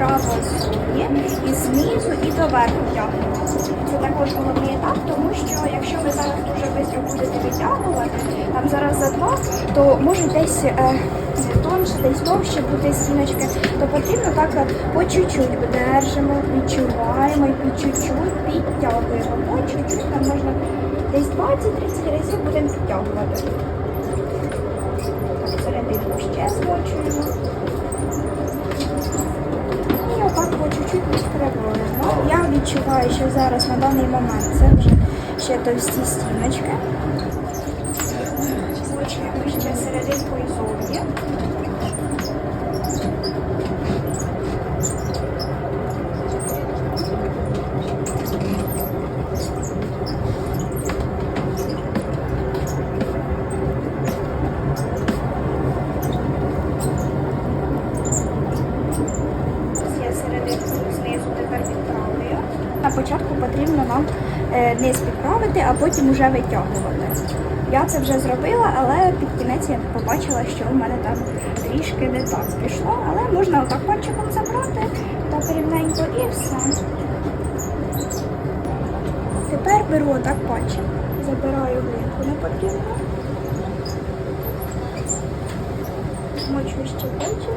право ззовні, і знизу, і доверху тягнемо. Це також головний етап, тому що якщо ви зараз дуже швидко будете витягувати, там зараз за два, то може десь е, тонше, десь довше бути стіночки, то потрібно так е, по чуть-чуть держимо, відчуваємо і по чуть-чуть підтягуємо. По чуть-чуть там можна десь 20-30 разів будемо підтягувати. Серединку ще змочуємо. І отак по чуть-чуть відкриваємо. Я відчуваю, що зараз на даний момент це вже ще товсті стіночки. Змочуємо ще серединку і зовні. Я серединку знизу тепер підправлю. На початку потрібно нам е, низ підправити, а потім вже витягувати. Я це вже зробила, але під кінець я побачила, що в мене там трішки не так пішло. Але можна отак пальчиком забрати так рівненько і все. Тепер беру отак пальчик, забираю глинку не потрібно. Мочу ще пальчик.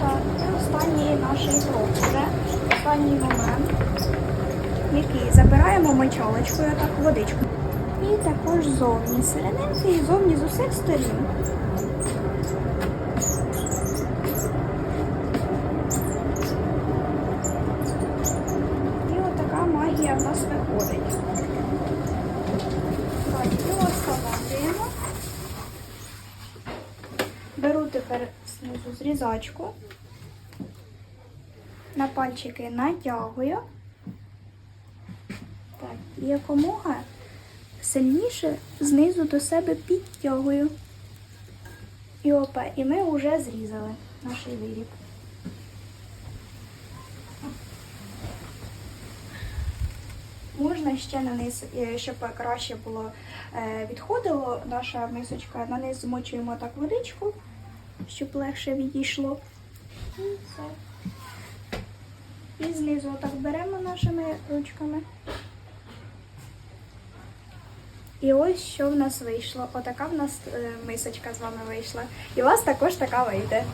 Так, і останній наш крок вже. Останній момент, який забираємо мочалочкою так водичку. І також зовні серединки і зовні з усіх сторін. І отака магія в нас виходить. Так, і оставляємо. Беру тепер знизу зрізачку. На пальчики натягую. Так, і якомога сильніше знизу до себе підтягую. І опа, і ми вже зрізали наш виріб. Можна ще на низ, е, щоб краще було е, відходило наша мисочка, на низ змочуємо так водичку, щоб легше відійшло. І все. І знизу так беремо нашими ручками. І ось що в нас вийшло. Отака в нас е, мисочка з вами вийшла. І у вас також така вийде.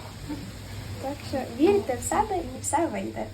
Так що вірте в себе і все вийде.